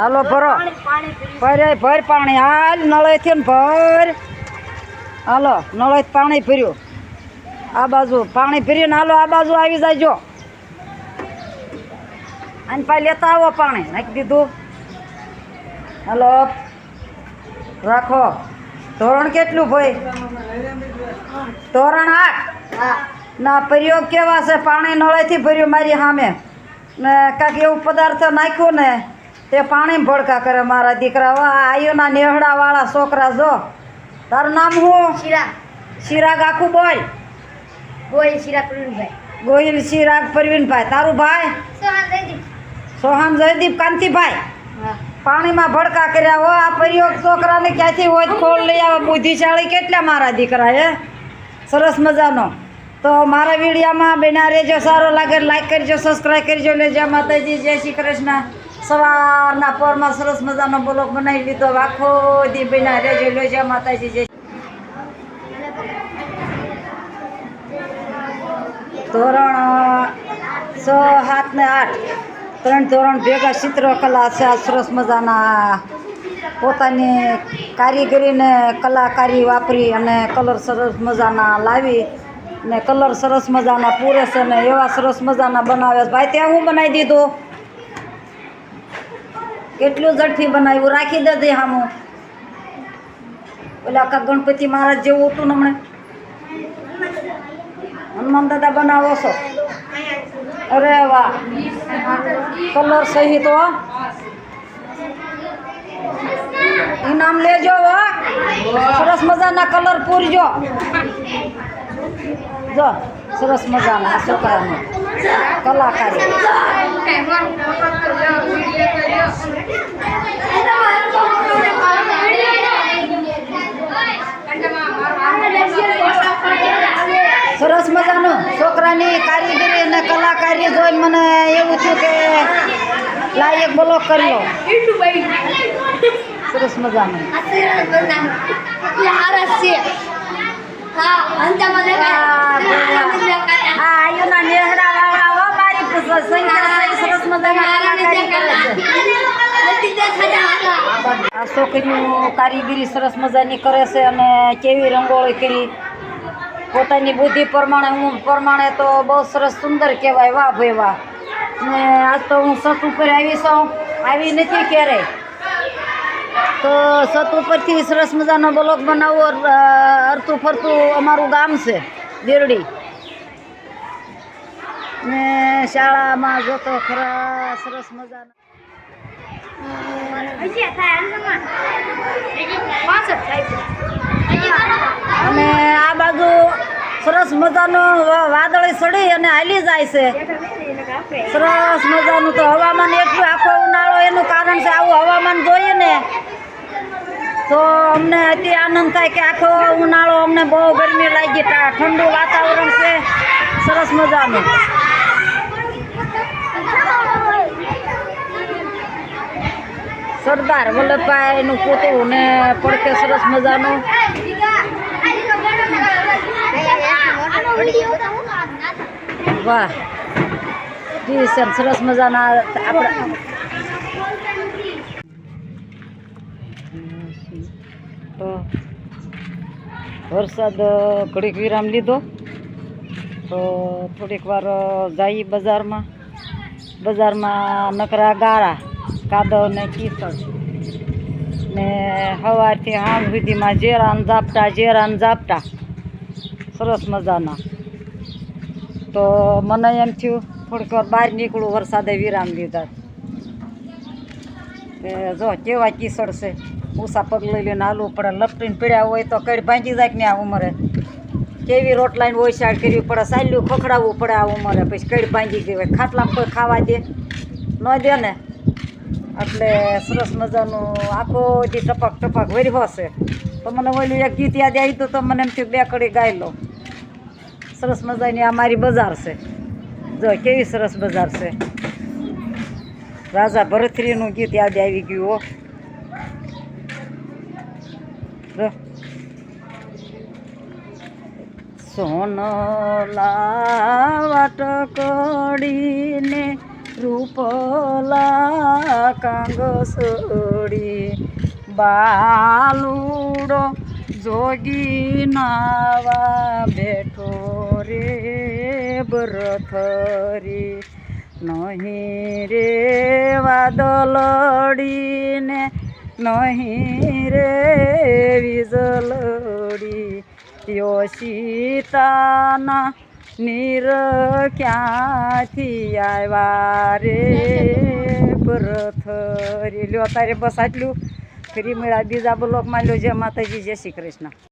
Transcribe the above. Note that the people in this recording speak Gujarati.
હાલો ભરો. ભરે ભર પાણી. હાલ નળેથી ને ભર. હાલો નળે પાણી ભર્યું. આ બાજુ પાણી ભર્યું ને હાલો આ બાજુ આવી જાયજો અને પાછી લેતા આવો પાણી. નાખી દીધું. હાલો. રાખો. ધોરણ કેટલું ભાઈ? ધોરણ આઠ? હા. ના પ્રયોગ કેવા છે? પાણી નળેથી ભર્યું મારી સામે. ને કાંઈક એવું પદાર્થ નાખ્યું ને તે પાણી ભડકા કરે મારા દીકરા. આયુના નેહડાવાળા છોકરા જો તારું નામ હું શિરાગ. શિરાગ આખું બોલ. ગોહિલ શિરાગ પ્રવીણભાઈ. ગોહિલ શિરાગ પ્રવીણભાઈ. તારું ભાઈ? સોહાન જયદીપ. સોહાન જયદીપ કાંતિભાઈ. પાણીમાં ભડકા કર્યા હો. આ પ્રયોગ છોકરાને ક્યાંથી હોય ખોલ લઈ આવે? બુદ્ધિશાળી કેટલા મારા દીકરા હે? સરસ મજાનો. તો મારા વિડીયામાં બેના રહેજો. સારો લાગે લાઈક કરજો સબસ્ક્રાઈબ કરજો. લેજો. માતાજી જય શ્રી કૃષ્ણ. સવારના પોરમાં સરસ મજાનો બ્લોક બનાવી લીધો. આખો દી રેજો લેજો માતાજી, જય ધોરણ, છ, સાત ને આઠ. ત્રણ ધોરણ ભેગા ચિત્રકલા છે. આ સરસ મજાના પોતાની કારીગરીને કલાકારી વાપરી અને કલર સરસ મજાના લાવી ને કલર સરસ મજાના પૂરે છે ને એવા સરસ મજાના બનાવે ભાઈ, ત્યાં હું બનાવી દીધું? કેટલું ઝડપી બનાવ્યું? રાખી દેજે હામું ઓલા આખા ગણપતિ મહારાજ જેવું હતું ને હમણાં? હનુમાન દાદા બનાવો છો? અરે વાહ. કલર સહિત હો. ઇનામ લેજો હો. સરસ મજાના કલર પૂરજો. જો. સરસ મજાના છોકરાનો. કલાકારી. સરસ મજાનું છોકરાની કારીગરી અને કલાકારી જોઈને મને એવું થયું કે લાયક બ્લોક કરી લો. સરસ મજાનું. આ આયુના નેહડા વાળા હો મારી પુસ્તક સંખ્યા સહી સરસ મજાના કલાકારી કરે છે. આ છોકરીઓ કારીગરી સરસ મજાની કરે છે. અને કેવી રંગોળી કરી. પોતાની બુદ્ધિ પ્રમાણે હું પ્રમાણે તો બહુ સરસ સુંદર કહેવાય વાહ ભાઈ વાહ ને આજ તો હું સત ઉપર આવી છું આવી નથી ક્યારેય તો સત ઉપરથી સરસ મજાનો બ્લોક બનાવવો અરતું ફરતું અમારું ગામ છે દેરડી ને શાળામાં જોતો ખરા સરસ મજાનો. અને આ બાજુ સરસ મજાનો વાદળી સડી અને હાલી જાય છે. સરસ મજાનું તો હવામાન એટલું આખો ઉનાળો એનું કારણ છે, આવું હવામાન જોઈએ ને તો અમને અતિ આનંદ થાય કે આખો ઉનાળો અમને બહુ ગરમી લાગી ઠંડુ વાતાવરણ છે. સરસ મજાનું. સરદાર વલ્લભભાઈનું પૂતળું ને પડખે સરસ મજાનું. વાહ. જી સર, સરસ મજાના આપણે તો વરસાદ ઘડીક વિરામ લીધો. તો થોડીક વાર જઈએ બજારમાં. બજારમાં નકરા ગાળા, કાદવ ને કીચડ ને સવારથી હાંજ સુધીમાં જેરાન ઝાપટા જેરાન ઝાપટા. સરસ મજાના. તો મને એમ થયું, થોડીક વાર બહાર નીકળું, વરસાદે વિરામ લીધા. જો કેવા કીસડ છે? ઊંસા પગ લઈ લઈને હાલવું પડે. લપટીને પીડ્યા હોય તો કઈ ભાંગી જાય ને આ ઉંમરે? કેવી રોટલાઈને ઓછાડ કરવી પડે સાલ્યું ખખડાવવું પડે આ ઉંમરે? પછી કઈ ભાંગી ગઈ હોય. ખાટલામાં કોઈ ખાવા દે? ન દે ને? એટલે સરસ મજાનું આખો જે ટપક ટપક વરી છે. તો મને ઓલું એક ગીત યાદ આવી તો મને એમ થયું બે કડી ગાઈ લો. સરસ મજાની આ મારી બજાર છે. જો, કેવી સરસ બજાર છે. રાજા ભરથરીનું ગીત યાદ આવી ગયું હો. સોનલા વાટકડીને રૂપલા કાંગસડી બાલુડો જોગી નાવા બેઠો રે બ્રથરી. નહીં રે વાદળડીને નહીં રે વીજળડી યો સીતાના નીર ક્યાંથી આવ્યા રે? બરથરી લ્યો તારે બસ આટલું. ફરી મળ્યા બીજા બ્લોકમાં લ્યો જય માતાજી, જય શ્રી કૃષ્ણ.